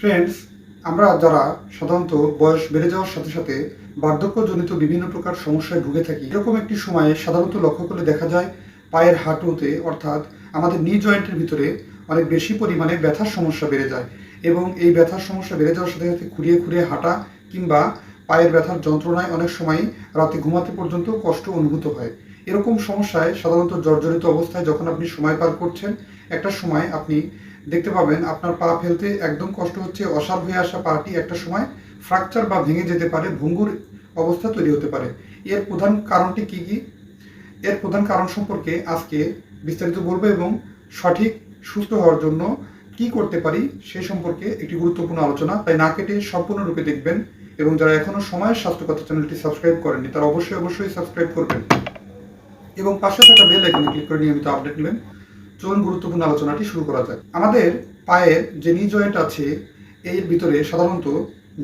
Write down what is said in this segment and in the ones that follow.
Friends আমরা যারা সাধারণত বয়স বেড়ে যাওয়ার সাথে সাথে বার্ধক্যজনিত বিভিন্ন প্রকার সমস্যায় ভুগে থাকি, এরকম একটি সময়ে সাধারণত লক্ষ্য করলে দেখা যায় পায়ের হাঁটুতে, অর্থাৎ আমাদের নি জয়েন্টের ভিতরে অনেক বেশি পরিমাণে ব্যথার সমস্যা বেড়ে যায় এবং এই ব্যথার সমস্যা বেড়ে যাওয়ার সাথে সাথে খুঁড়িয়ে খুঁড়িয়ে হাঁটা কিংবা পায়ের ব্যথার যন্ত্রণায় অনেক সময় রাতে ঘুমাতে পর্যন্ত কষ্ট অনুভূত হয়। এরকম সমস্যায় সাধারণত জর্জরিত অবস্থায় যখন আপনি সময় পার করছেন, একটা সময় আপনি দেখতে পাবেন আপনার পা ফেলতে একদম কষ্ট হচ্ছে, অসার হয়ে আসা পাটি একটা সময় ফ্র্যাকচার বা ভেঙে যেতে পারে, ভঙ্গুর অবস্থা তৈরি হতে পারে। এর প্রধান কারণটি কি কি? এর প্রধান কারণ সম্পর্কে আজকে বিস্তারিত বলব এবং সঠিক সুস্থ হওয়ার জন্য কি করতে পারি সে সম্পর্কে একটি গুরুত্বপূর্ণ আলোচনা। তাই না কেটে সম্পূর্ণরূপে দেখবেন এবং যারা এখনও সময়ের স্বাস্থ্য কথা চ্যানেলটি সাবস্ক্রাইব করেননি, তারা অবশ্যই অবশ্যই সাবস্ক্রাইব করবেন। এবং পাশে থাকা বেল আইকনে ক্লিক করে নিয়মিত আপডেট নেবেন। চলুন গুরুত্বপূর্ণ আলোচনাটি শুরু করা যাক। আমাদের পায়ের যে নি জয়েন্ট আছে, এর ভিতরে সাধারণত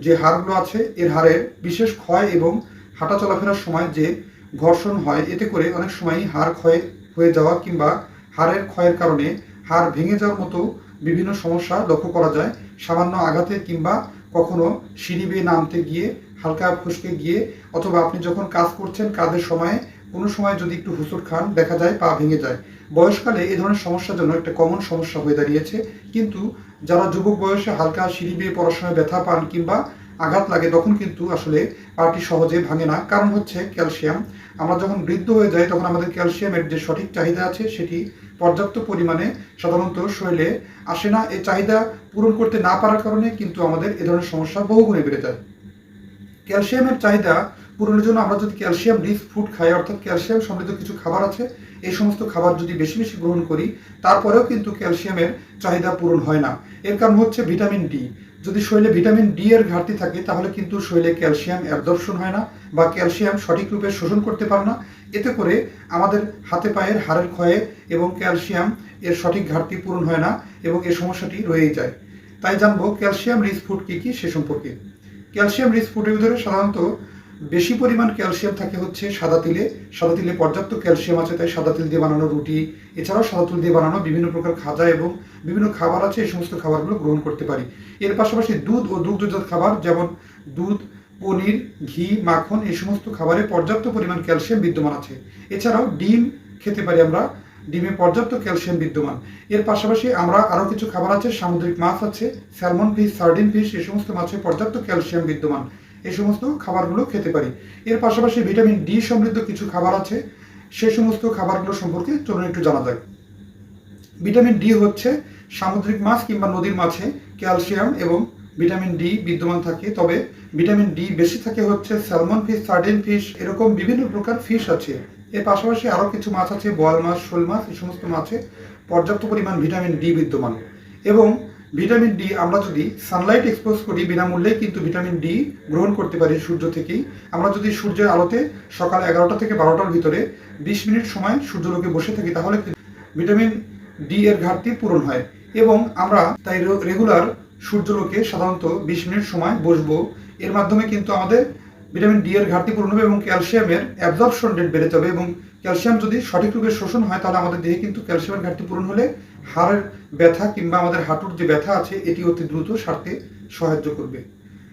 যে হাড়গুলো আছে, এর হাড়ের বিশেষ ক্ষয় এবং হাঁটা চলাফেরার সময় যে ঘর্ষণ হয়, এতে করে অনেক সময় হাড় ক্ষয় হয়ে যাওয়া কিংবা হাড়ের ক্ষয়ের কারণে হাড় ভেঙে যাওয়ার মতো বিভিন্ন সমস্যা লক্ষ্য করা যায়। সামান্য আঘাতে কিংবা কখনো সিঁড়ি বেয়ে নামতে গিয়ে, হালকা ফসকে গিয়ে, অথবা আপনি যখন কাজ করছেন কাজের সময়ে কোনো সময় যদি একটু হুসুর খান, দেখা যায় পা ভেঙে যায়। বয়সকালে এই ধরনের সমস্যার জন্য একটা কমন সমস্যা হয়ে দাঁড়িয়েছে। কিন্তু যারা যুবক বয়সে হালকা সিঁড়ি বেয়ে পড়াশোনায় ব্যথা পান কিংবা আঘাত লাগে, তখন কিন্তু আসলে পাটি সহজে ভাঙে না। কারণ হচ্ছে ক্যালসিয়াম। আমরা যখন বৃদ্ধ হয়ে যাই, তখন আমাদের ক্যালসিয়ামের যে সঠিক চাহিদা আছে, সেটি পর্যাপ্ত পরিমাণে সাধারণত শরীরে আসে না। এই চাহিদা পূরণ করতে না পারার কারণে কিন্তু আমাদের এ ধরনের সমস্যা বহুগুণে বেড়ে যায়। ক্যালসিয়ামের চাহিদা পূরণের জন্য আমরা যদি ক্যালসিয়াম রিচ ফুড খাই, অর্থাৎ ক্যালসিয়াম সমৃদ্ধ কিছু খাবার আছে, এই সমস্ত খাবার যদি বেশি বেশি গ্রহণ করি, তারপরেও কিন্তু ক্যালসিয়ামের চাহিদা পূরণ হয় না। এর কারণ হচ্ছে ভিটামিন ডি যদি শরীরে ভিটামিন ডি এর ঘাটতি থাকে, তাহলে কিন্তু শরীরে ক্যালসিয়াম অ্যাবজর্পশন হয় না বা ক্যালসিয়াম সঠিক রূপে শোষণ করতে পারে না। এতে করে আমাদের হাতে পায়ের হাড়ের ক্ষয়ে এবং ক্যালসিয়াম এর সঠিক ঘাটতি পূরণ হয় না এবং এই সমস্যাটি রয়েই যায়। তাই জানব ক্যালসিয়াম রিচ ফুড কী কী সে সম্পর্কে। ক্যালসিয়াম রিচ ফুডের ভিতরে সাধারণত বেশি পরিমাণ ক্যালসিয়াম থাকে হচ্ছে সাদা তিলে। সাদা তিলে পর্যাপ্ত ক্যালসিয়াম আছে, তাই সাদা তিল দিয়ে বানানো রুটি, এছাড়াও সাদা তিল দিয়ে বানানো বিভিন্ন প্রকার খাজা এবং বিভিন্ন খাবার আছে, এই সমস্ত খাবারগুলো গ্রহণ করতে পারি। এর পাশাপাশি দুধ ও দুগ্ধজাত খাবার যেমন দুধ, পনির, ঘি, মাখন, এই সমস্ত খাবারে পর্যাপ্ত পরিমাণ ক্যালসিয়াম বিদ্যমান আছে। এছাড়াও ডিম খেতে পারি আমরা ডিমে পর্যাপ্ত ক্যালসিয়াম বিদ্যমান। এর পাশাপাশি আমরা আরও কিছু খাবার আছে, সামুদ্রিক মাছ আছে, স্যালমন ফিশ, সার্ডিন ফিশ এই সমস্ত মাছে পর্যাপ্ত ক্যালসিয়াম বিদ্যমান। এই সমস্ত খাবারগুলো খেতে পারি। এর পাশাপাশি ভিটামিন ডি সমৃদ্ধ কিছু খাবার আছে, সে সমস্ত খাবারগুলো সম্পর্কে চলুন একটু জানা যাক। ভিটামিন ডি হচ্ছে সামুদ্রিক মাছ কিংবা নদীর মাছে ক্যালসিয়াম এবং ভিটামিন ডি বিদ্যমান থাকে। তবে ভিটামিন ডি বেশি থাকে হচ্ছে স্যালমন ফিশ, সার্ডিন ফিশ, এরকম বিভিন্ন প্রকার ফিশ আছে। এর পাশাপাশি আরও কিছু মাছ আছে, বোয়াল মাছ, শোল মাছ, এই সমস্ত মাছে পর্যাপ্ত পরিমাণ ভিটামিন ডি বিদ্যমান। এবং ভিটামিন ডি আমরা যদি সানলাইট এক্সপোজ করি বিনামূল্যে, কিন্তু ভিটামিন ডি গ্রহণ করতে পারি সূর্য থেকেই। আমরা যদি সূর্যের আলোতে সকাল এগারোটা থেকে বারোটার ভিতরে বিশ মিনিট সময় সূর্যলোকে বসে থাকি, তাহলে ভিটামিন ডি এর ঘাটতি পূরণ হয়। এবং আমরা তাই রেগুলার সূর্যলোকে সাধারণত বিশ মিনিট সময় বসবো। এর মাধ্যমে কিন্তু আমাদের ভিটামিন ডি এর ঘাটতি পূরণ হবে এবং ক্যালসিয়ামের অ্যাবজর্পশন রেট বেড়ে যাবে এবং ক্যালসিয়াম যদি সঠিক রূপে শোষণ হয়, তাহলে আমাদের দেহে কিন্তু ক্যালসিয়ামের ঘাটতি পূরণ হলে হাড়ের ব্যথা কিংবা আমাদের হাঁটুর যে ব্যথা আছে, এটি অতি দ্রুত সারতে সাহায্য করবে।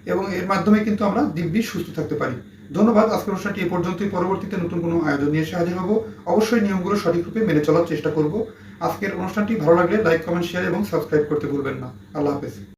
এবং এর মাধ্যমে কিন্তু আমরা দিব্যি সুস্থ থাকতে পারি। ধন্যবাদ, আজকের অনুষ্ঠানটি এ পর্যন্তই। পরবর্তীতে নতুন কোনো আয়োজন নিয়ে এসে হাজির হব। অবশ্যই নিয়মগুলো সঠিক রূপে মেনে চলার চেষ্টা করব। আজকের অনুষ্ঠানটি ভালো লাগলে লাইক কমেন্ট শেয়ার এবং সাবস্ক্রাইব করতে ভুলবেন না। আল্লাহ হাফেজ।